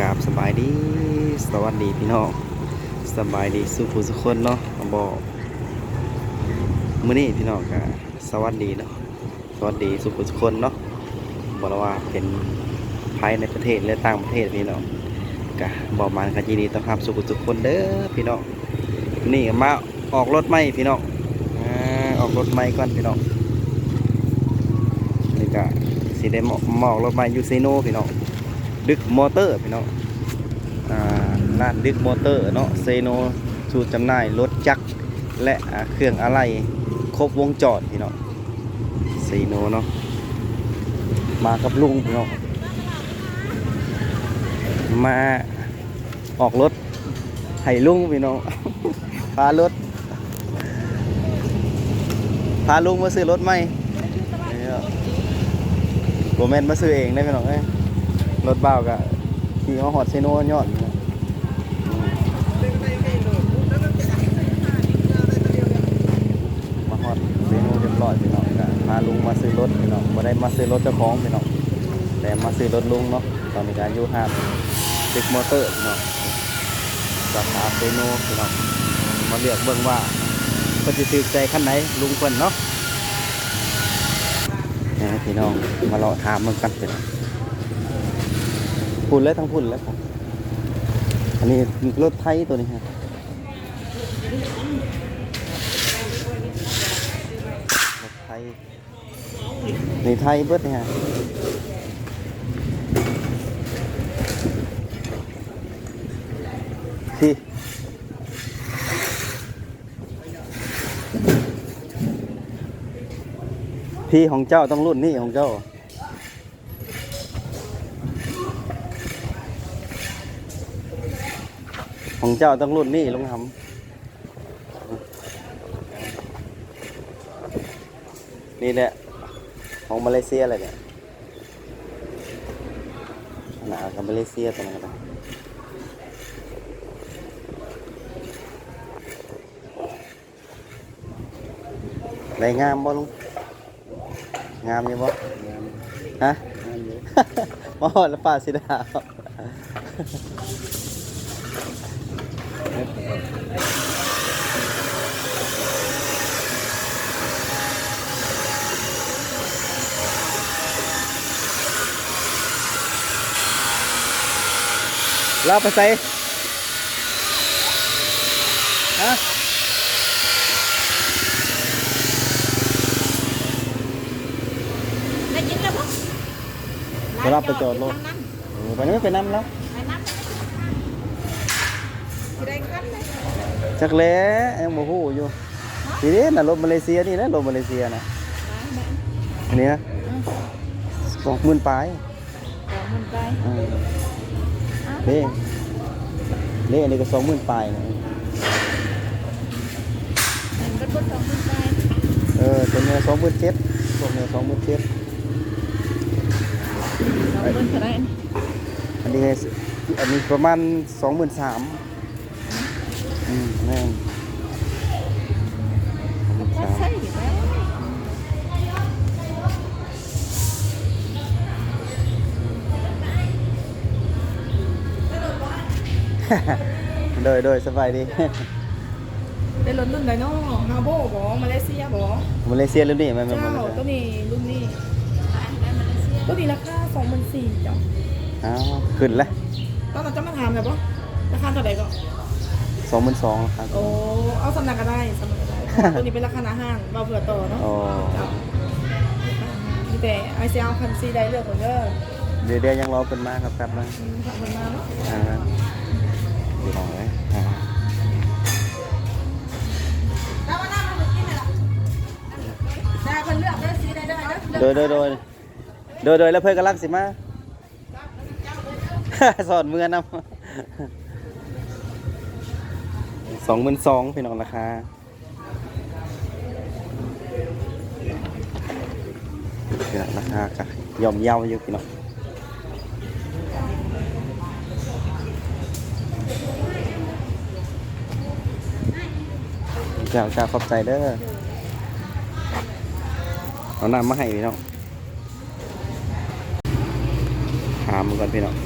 กราบสบายดีสวัสดีพี่น้องสบายดีสุขสุขคนเนาะบอกมื้อนี้พี่น้องก็สวัสดีเนาะสวัสดีสุขสุขคนเนาะบอกว่าเป็นภายในประเทศและต่างประเทศพี่น้องก็บอกมันก็ยินดีต้อนรับสุขสุขคนเด้อพี่น้องนี่มาออกรถใหมพี่น้องอ่าออกรถใหมก่อนพี่น้องนี่ก็สิได้มามอกรถใหมยูซีโนพี่น้อง ดึกมอเตอร์พี่น้องอ่าร้านดึกมอเตอร์เนาะเซโนสูตรจำหน่ายรถจักรและเครื่องอะไหล่ครบวงจรพี่น้องเซโนเนาะมากับลุงพี่น้องมาออกรถให้ลุงพี่น้องพารถพาลุงมาซื้อรถใหมโรแมนมาซื้อเองได้พี่น้องเอ้ย รถเบากะขี่มาหอดเซโนยอดอยู่นะอืมาหอดเซโนเรียบร้อยพี่น้องกะพาลุงมาซื้อรถพี่น้องมาได้มาซื้อรถเจ้าของพี่น้องแต่มาซื้อรถลุงเนาะตอนนี้การยูห้าติดมอเตอร์พี่น้องสาขาเซโนพี่น้องมาเลือกเบิ่งว่าเพิ่นจะซื้อใจขั้นไหนลุงเพิ่นเนาะนี่พี่น้องมาเลาะถามมันกันพี่น้อง พุ่นแล้วทั้งพุ่นแล้วครับ อันนี้รถไทยตัวนี้ฮะรถไทยในไทยเบิดนี่ฮะพี่พี่ของเจ้าต้องรุ่นนี่ของเจ้า ของเจ้าต้องรุ่นนี่ลุงทำนี่แหละของมาเลเซียอะไรเนี่ยหนากับมาเลเซียตัวนั้นก็ได้ได้งามบ่ลุงงามอยู่บ่ฮะมาหอดแล้วป่าสิดา วเราไปใส่ฮะได้ยินแล้วบ่เจักแล้ยังบ่ฮู้อยู่ทีนี้น่ะรถมาเลเซียนี่นะรถมาเลเซียนะอันนี้นะสองหมื่นปลายเอามันไปอ่านี่นี่อันนี้ก็สองหมื่นปลายนะมันก็บ่ต้องมันไปเออตัวเนี้สองหมื่นเจ็ดพวกเนี้สองหมื่นเจ็ดเอาเบิ่งเท่าไหร่อันนี้อันนี้ประมาณสองหมื่นสาม อืมแม่นสองหมื่นสามถ้าใช่อยู่แล้วโดยโดยสบายดี เป็นรถรุ่นไดโน่ฮาโบบอมาเลเซียบอมาเลเซียหรือนี่ไม่ไม่เจ้ามาเลตัวเซียนี้รุ่นนี้ตัวนี้ราคาสองพันสี่จ้ะอ้าวขึ้นแล้วตอนนั้นจะมาถามเลยปะราคาเท่าไหร่ก็ สองหมื่นสองครับ โอ้เอาสำนักก็ได้สำนักก็ได้ตัวนี้เป็นราคาอาหารเราเผื่อต่อเนาะโอ้จ้ะมีแต่ไอซีเอาคันซีได้เลือกคนเด้อเดี๋ยวเดี๋ยวยังรอเป็นมาครับครับนะอืมขอบคุณมากเนาะอ่าดูหน่อยอ่าได้เพิ่นเลือกเด้อสิได้เด้อเด้อโดยโดยโดยโดยโดยแล้วเพื่อนกำลังสิมา สอนมือนำ สองหมื่นสองพี่น้องราคาพี่น้องราคาก็ยอมเยาอยู่พี่น้องเจ้าเจ้าขอบใจเด้อเอาน้ำมาให้พี่น้องถามก่อนพี่น้อง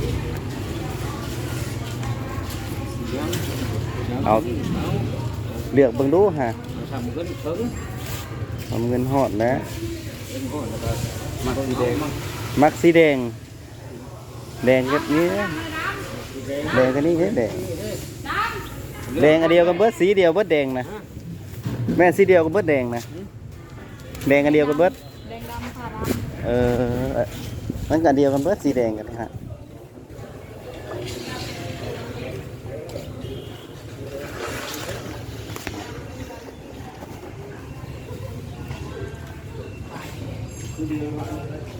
เอาเลือกเบิ่งดูฮะทำขึ้นถึงเอาเงินฮอดแล้วเป็นก้อนแล้วก็มาสีแดงมามักสีแดง แดงก็นี้นะแดงก็นี้เด้แดงแดงอันเดียวกันเบิดสีเดียวเบิดแดงนะแม่นสีเดียวกันเบิดแดงนะแดงอันเดียวกันเบิดแดงดำค่ะดเออมันกันเดียวกันเบิดสีแดงกันนะฮะ คือเดียว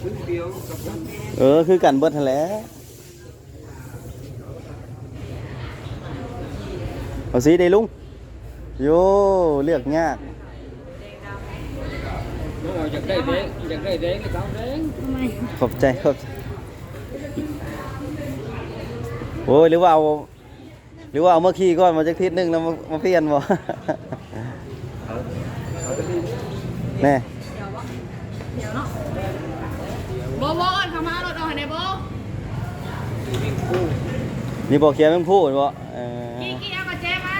คือ เดียวกับกันเออ คือกันเบิดหั่นแหล้วเอาสีได้ลุง โยเลือกยากน้องอยากได้แดงอยากได้แดงก็เอาแดงำทำไมขอบใจขอบใจโอ้ยหรือว่าเอาหรือว่าเอาเมื่อกี้ก่อนมาจากทิศหนึงแล้วมามาเปลี่ยนบ่แน่เดี๋ยวเนาะโบโบก่อนเข้ามารถเอาให้ได้โบนี่บอกเขียนมันพูดบ่เออกี่กี่เอากระเจ๊มา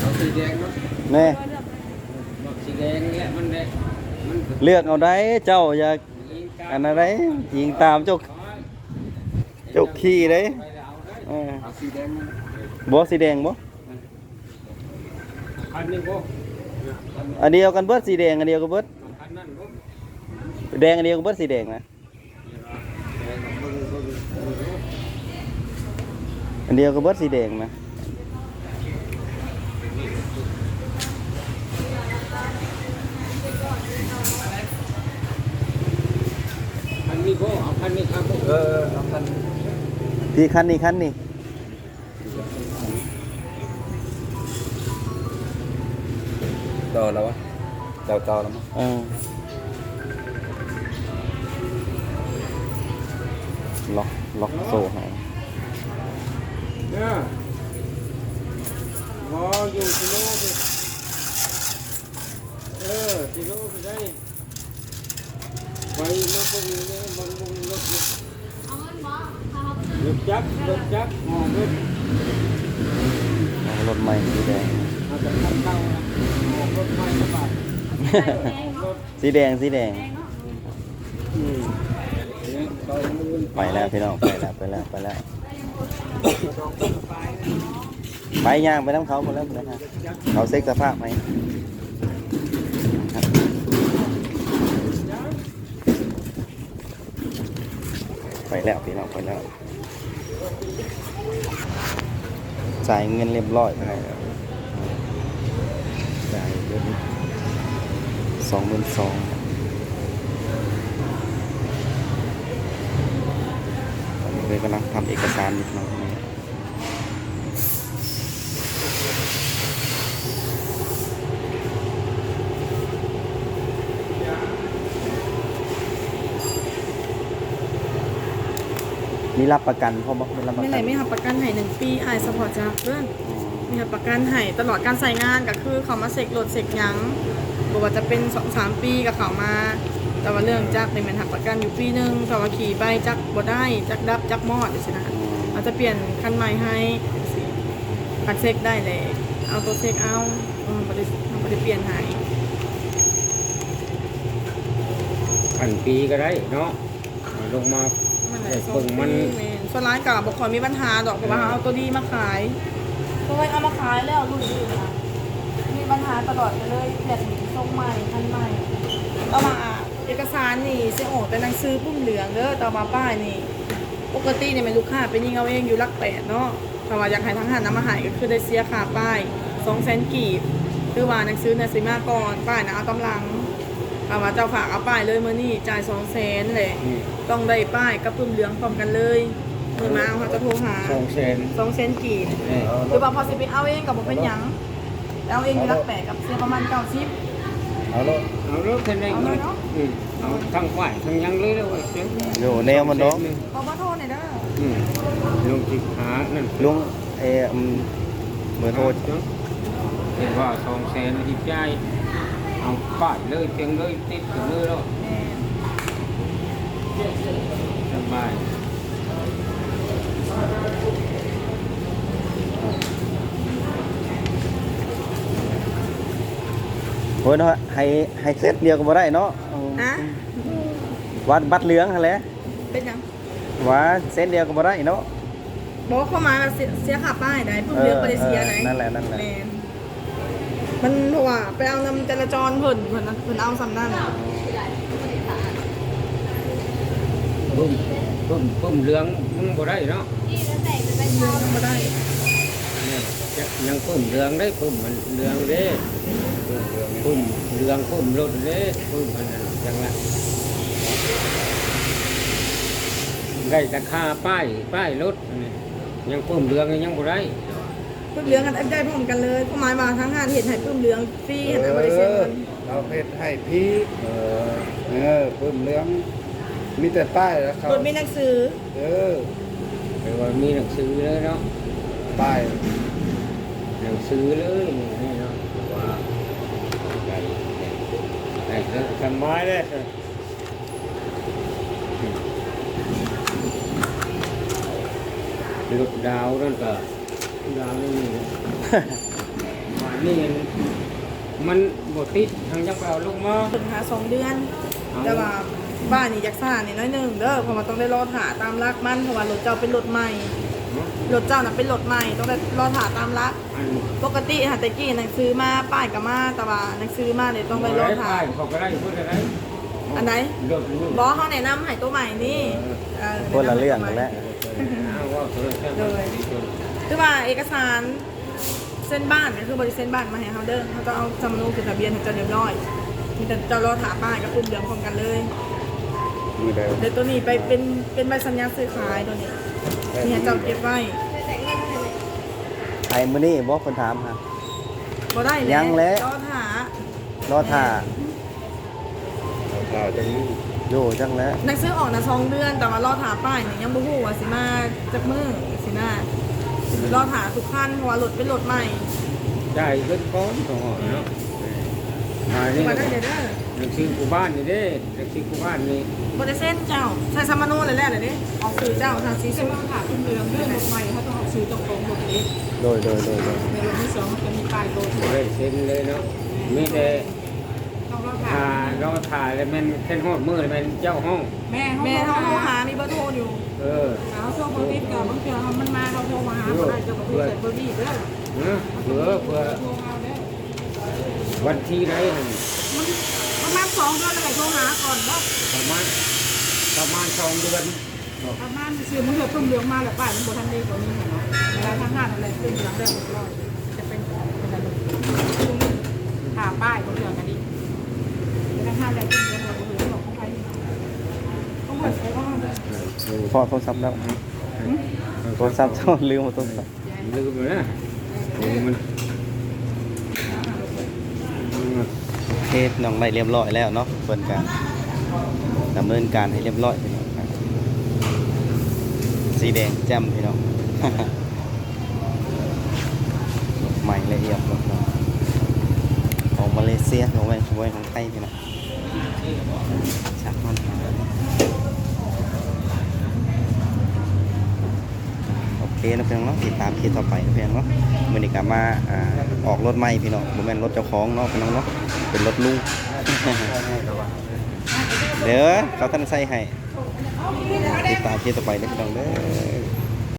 เอาสีแดงเนาะแน่บอกสีแดงแหละมันแดงมันเลือกเอาได้เจ้าอยากอันอะไรยิงตามเจ้าเจ้าขี้ได้เออเอาสีแดงบ่สีแดงบ่คันนี้บ่ อันเดียวกันเบิดสีแดงอันเดียวกันเบิดคันนั้นบ่แดงอันเดียวกันเบิดสีแดงนะแดงกับเบิ่งเบิ่งอันเดียวกันเบิดสีแดงนะคันนี้บ่เอาคันนี้ครับเออเอาคันที่คันนี้คันนี้ ต่อแล้ววะเจ้าต่อแล้วมั้งเออล็อกล็อกโซ่ให้เนี่ยรออยู่ กิโลสิเออกิโลไปได้ไปรถพวกนี้เนี่ยบางพวกนี้รถเนี่ยเออกรถจักรมองรถเอารถใหม่สีแดงอาจจะบเข้านะมองรถไม่สบายรถสีแดงสีแดงอืมเนี่ยต่อยมือไปแล้วพี่น้องไปแล้วไปแล้วไปแล้วไปย่างไปน้ำเขาหมดแล้วนะฮะเขาเซ็กสภาพไหมไปแล้วพี่น้องไปแล้วจ่ายเงินเรียบร้อยไปแล้ว จ่ายเดือนสองหมื่นสองตอนนี้เลยกำลังทำเอกสารอยู่ตรงนี้มีรับประกันพ่อบอกไม่รับประไม่กัไหนนไม่หับประกันให้หนึ่งปีอายสปอร์ตจากเพื่อน อ๋อ มีหับประกันให้ตลอดการใส่งานก็คือเขามาเสกรถเสกหยังบอกว่าจะเป็นสองสามปีกับเขามา แต่ว่าเรื่องจักรในมันหักประกันอยู่ปีหนึ่งแต่ว่าขี่ไปจักรบ่ได้จักรดับจักรมอดสินะเราจะเปลี่ยนคันใหม่ให้สิคันเซ็กได้เลยเอาตัวเซ็กเอาเออบ่ได้บ่ได้เปลี่ยนให้พันปีก็ได้เนาะลงมามันเอได้อสองเบิ่งมันปีแม่นส่วนร้านกับบ่ค่อยมีปัญหาดอกเพราะว่าเอาตัวดีมาขาย ตัวไว้เอามาขายแล้วรุ่นอื่นนะมีปัญหาตลอดไปเลยเปลี่ยนทรงใหม่คันใหม่ต่อมาเอกสารนี่เสียโอเป็นหนังสือปุ่มเหลืองเด้อต่อมาป้ายนี่ ปกติเนี่ยเป็นลูกค้าเป็นยิงเอาเองอยู่หลักแปดเนาะถ้าว่าอยากให้ทั้งหันน้ำมาใหายก็คือได้เสียค่าป้ายสองแสนกีบคือว่าหนังสือเนี่ยสิมาก่อนป้ายนะเอากำลังถ้าว่าเจ้าฝากเอาป้ายเลยมื่อนี่จ่ายสองแสนเลยอืมต้องได้ป้ายกับปุ่มเหลืองพร้อมกันเลย มือมาเอาเขาจะโทรหาสองแสนสองแสนกีบเออหรือว่าพอสิไปเอาเองกับบ่เป็นหยังแต่เอาเองอยู่หลักแปดกับเสียประมาณเก้าสิบเอารถเอารถคันนี้เอาเลยเนาะอืมเอาทั้งฝ่ายทั้งยังเลยเลยเว้ยเสียงโยแนวมันเนาะขอมาโทษหน่อยเด้ออืมลงที่หานั่นลุงเอออืมเบอร์โทรเห็นว่าสองแสนที่จ่ายเอาป้ายเลยเตียงเลยติดกันเลยแล้วแม่สบาย อ้ยเนาะให้ให้เซตเดียวก็บ่ได้เนาะเอานะวัดบัตรเหลืองหั่นแหละเป็นยังว่าเซตเดียวก็บ่ได้เนาะ บอกว่าเข้ามาแบบเสียเสียขาป้ายได้เพิ่มเรียกเออปริเซียไหนเออนั่นแหละนั่นแหละ มมันเพราะว่าไปเอานำจราจรเพิ่นเพิ่นนะเพิ่นเอาสำนั่นปุ่มปุ่มปุ่มเหลืองมันบ่ได้เนาะบ่ได้เนี่ ยจะยังปุ่มเหลืองได้ปุ่มมันเหลืองเด้ปุ่มเหลืองปุ่มรถเด้ปุ่มมันนั่นจังละได้แต่ค่าป้ายป้ายรถอันนี้ยังปุ่มเหลืองยังบ่ได้เพิ่มเรื่องกันได้พร้อมกันเลยเข้ามามาทั้งงานเห็นให้เพิ่มเรื่องฟรีเห็นให้บริษัทมันเราเพชรให้พี่เออเออเพิ่มเหลืองมีแต่ป้ายแล้วเขารถมีหนังสือ เออแปลว่ามีหนังสือเลยเนาะป้าย หนังสือเลยนี่เนาะว่าได้ได้ได้สบายเลยลูกดาวนั่นก็ดาวนี่นะว่านี่มันบทติดทางยักษ์เอาลงมาเพิ่นหาสองเดือนเอาแต่ว่าบ้านนี่ยักซ่านี่น้อยหนึงเด้อเพราะว่าต้องได้รอถาตามรักมันเพราะว่ารถเจ้าเป็นรถใหม่ รถเจ้าน่ะเป็นรถใหม่ต้องได้รอถาตามรักอันปกติหาแต่กี้หนังสือมาป้ายก็มาแต่ว่าหนังสือมาเนี่ยต้องไปรอถาไปเขาก็ได้พูดอะไรอันไหนรถลูกบอเขาแนะนำให้ตัวใหม่นี่เออคนละเรื่องกันแหละเอาว่าเธอแค่ไหนคือว่าเอกสารเส้นบ้านก็คือบริเส้นบ้านมาให้เขาเด้อเขาจะเอาจำนวนขึ้นทะเบียนให้เจ้าเรียบร้อยมีแต่เจ้ารอถาป้ายกับกลุ่มเหลืองพร้อมกันเลยมีเดียวเดี๋ยวตัวนี้ไปเป็นเป็นใบสัญญาซื้อขายตัวนี้ นี่ให้เจ้าเก็บไว้ไอ้มื้อนี้บ่คนถามหาบ่ได้ยังแล้ว รอถารอท่าเราจะมีอยู่จังแล้วหนังสือออกนะสองเดือนแต่ว่ารอถาป้ายเนี่ยยังบ่ฮู้ว่าสิมาจักมือสินะรอถาทุกขั้นเพราะว่ารถเป็นรถใหม่ ได้เงินก้อนสองเนาะ มานี่มาได้เด้อเด้อหนังสือกูบ้านนี่เด้หนังสือกูบ้านนี่บริเส้นเจ้าใช้สามโนเลยแหละเดี๋ยวนี้ออกสื่อเจ้าทางซีซูต้องถามคุณเรืองเรื่องรถใหม่เขาต้องออกสื่อตรงตรงรถนี้โดยโดยโดยโดยในรถที่สองมันจะมีป้ายรถบ่ได้เซ็นเลยเนาะมีแต่ต้องรอถ่าถามเราถ่ายแล้วแม่นแค่หอดมือแล้วแม่นเจ้าห้อง แม่แม่เขาโทรหามีเบอร์โทรอยู่เออเขาโทรเบอร์นี้กับบางทีมันมาเขาโทรมาหาเขาได้จะบอกเสร็จเบอร์นี้เด้อเนอะเผื่อเผื่อโทรเอาเด้อ วันที่ไรนั่นมันประมาณสองเดือนอะไรโทรหาก่อนเนาะประมาณประมาณสองเดือนประมาณซื้อมันเถอะเพิ่มเรืองมาแล้วป้ายมันบทันได้กว่านี้เนาะเวลาทางงานอะไรขึ้นหลังได้หมดร้อยจะเป็นเป็นอะไรหาป้ายบนเรืองกันดิเวลาทางอะไรขึ้นเรืองเราบนเรืองของใครต้องหมดใช้บ้างเลยพอโทรศัพท์แล้วโทรศัพท์ลืมหมดโทรศัพท์ลืมเลยนะลืมมัน โอเค น้องได้เรียบร้อยแล้วเนาะเพิ่นก็ดำเนินการให้เรียบร้อยพี่น้องครับสีแดงแจ่มพี่น้องใหม่ละเอียดรถเนาะของมาเลเซียของไวของไว้ของไทยพี่น้องชักมันโอ เคนะพี่น้องเนาะติดตามคลิปต่อไปนะพี่องเนาะมื่อนี้ก็มาอ่าออกรถใหม่พี่น้องบ่แม่นรถเจ้าของเนาะพี่น้องเนาะเป็นรถลุงเด้อเขาท่านใส่ให้ติดตามคลิปต่อไปน้อพี่น้องเด้อ